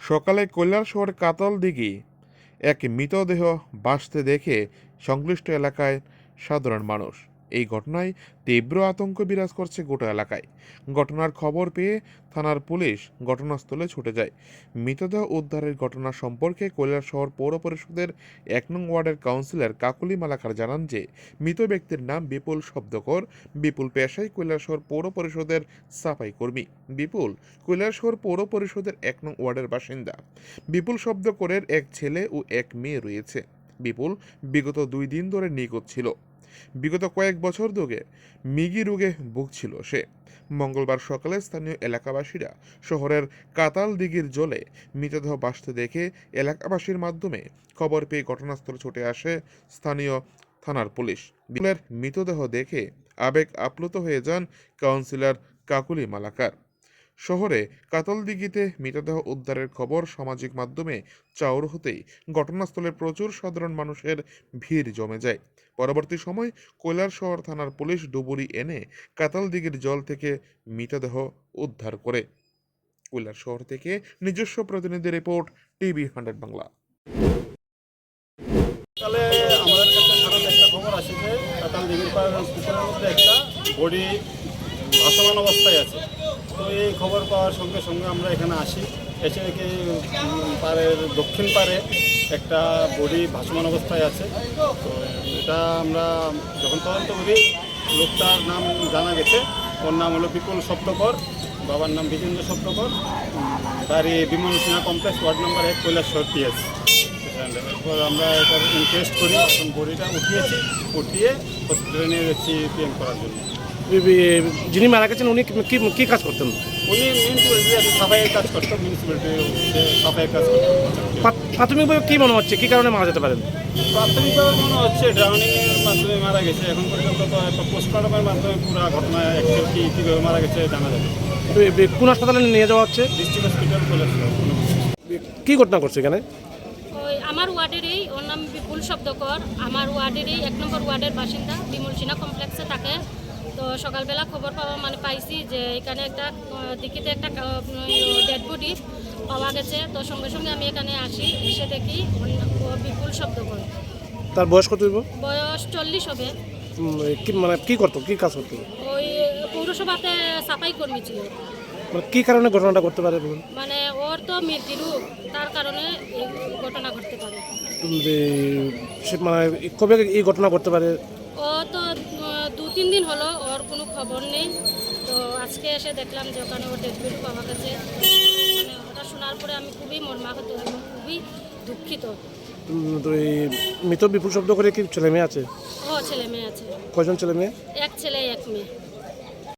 সকালে কৈলাসহর কাতল দিঘি এক মৃতদেহ বাঁচতে দেখে সংশ্লিষ্ট এলাকায় সাধারণ মানুষ। এই ঘটনায় তীব্র আতঙ্ক বিরাজ করছে গোটা এলাকায়। ঘটনার খবর পেয়ে থানার পুলিশ ঘটনাস্থলে ছুটে যায়। মৃতদেহ উদ্ধারের ঘটনা সম্পর্কে কৈলাসহর পৌর পরিষদের এক নং ওয়ার্ডের কাউন্সিলর কাকুলি মালাকার জানান যে, মৃত ব্যক্তির নাম বিপুল শব্দকর, বিপুল পেশায় কৈলাসহর পৌর পরিষদের সাফাই কর্মী। বিপুল কৈলাসহর পৌর পরিষদের এক নং ওয়ার্ডের বাসিন্দা। বিপুল শব্দকরের এক ছেলে ও এক মেয়ে রয়েছে। বিপুল বিগত দুই দিন ধরে নিখোঁজ ছিল। বিগত কয়েক বছর ধরে মিগি রোগে ভুগছিল সে। মঙ্গলবার সকালে স্থানীয় এলাকাবাসীরা শহরের কাতাল দিঘির জলে মৃতদেহ ভাসতে দেখে এলাকাবাসীর মাধ্যমে খবর পেয়ে ঘটনাস্থলে ছুটে আসে স্থানীয় থানার পুলিশ। বিপুলের মৃতদেহ দেখে আবেগ আপ্লুত হয়ে যান কাউন্সিলর কাকুলি মালাকার। শহরে কাতলদিঘিতে মৃতদেহ উদ্ধারের খবর সামাজিক মাধ্যমে চাউর হতেই ঘটনাস্থলে প্রচুর সাধারণ মানুষের ভিড় জমে যায়। পরবর্তী সময় কৈলার শহর থানার পুলিশ ডুবুরি এনে কাতালদিঘির জল থেকে মৃতদেহ উদ্ধার করে। কৈলার শহর থেকে নিজস্ব প্রতিনিধি রিপোর্ট, টিভি হান্ড্রেড বাংলা। আমাদের কাছে একটা খবর আসে যে কাতাল দিঘির মধ্যে একটা বডি ভাসমান অবস্থায় আছে। তো এই খবর পাওয়ার সঙ্গে সঙ্গে আমরা এখানে আসি। এসে উম, পাড়ের দক্ষিণ পাড়ে একটা বডি ভাসমান অবস্থায় আছে। তো এটা আমরা যখন তদন্ত করি লোকটার নাম জানা গেছে। ওর নাম হলো বিপুল সপ্তকর বাবার নাম বিজেন্দ্র সপ্তকর। বাড়ি Bimal Sinha complex ward number এক কৈলাসর টিএস এরপর আমরা এটার ইনটেস্ট করি এখন বডিটা উঠিয়েছি উঠিয়ে হসপিটালে নিয়ে যাচ্ছি পিএম করার জন্য। যিনি মারা গেছেন উনি কি- কাজ করতেন? উনি মিউনিসিপ্যালিটি সাফাইয়ের কাজ করতো মিউনিসিপ্যালিটি সাফাইয়ের কাজ করতো প্রাথমিকভাবে কি মনে হচ্ছে? কি কারণে মারা যেতে পারেন? প্রাথমিকভাবে মনে হচ্ছে ড্রাউনিংয়ের মাধ্যমে মারা গেছে। এখন পর্যন্ত তো একটা পোস্টমর্টমের মাধ্যমে পুরো ঘটনা অ্যাকচুয়াল কি কীভাবে মারা গেছে জানা যাবে। কোন হাসপাতালে নিয়ে যাওয়া হচ্ছে? ডিস্ট্রিক্ট হসপিটাল কি ঘটনা করছে এখানে? ওই আমার ওয়ার্ডেরই ওর নাম বিপুল শব্দকর আমার ওয়ার্ডেরই এক নম্বর ওয়ার্ডের বাসিন্দা বিমল সিনহা কমপ্লেক্সে থাকে। তো সকালবেলা খবর পাওয়া মানে পাইছি যে এখানে একটা দিকিতে একটা ডেড বডি পাওয়া গেছে। তো সঙ্গে সঙ্গে আমি এখানে আসি এসে দেখি বিপুল শব্দকর তার বয়স কত বয়স চল্লিশ হবে। কি মানে কি করতো? কি কাজ করতো? ওই পৌরসভাতে সাফাই কর্মী ছিল। মানে কি কারণে ঘটনাটা করতে পারে বলুন? মানে ওর তো মৃত্যু তার কারণে এই ঘটনা ঘটতে পারে। মানে কবে এই ঘটনা করতে পারে? তিন দিন হলো ওর কোনো খবর নেই। তো আজকে এসে দেখলাম যে ওখানে ওর ডেডবিট পাওয়া গেছে। মানে ওটা শোনার পরে আমি খুবই মর্মাহত এবং খুবই দুঃখিত। মৃত বিপুল শব্দ করে কি ছেলে মেয়ে আছে? ও ছেলে মেয়ে আছে। কয়জন ছেলে মেয়ে? এক ছেলে এক মেয়ে।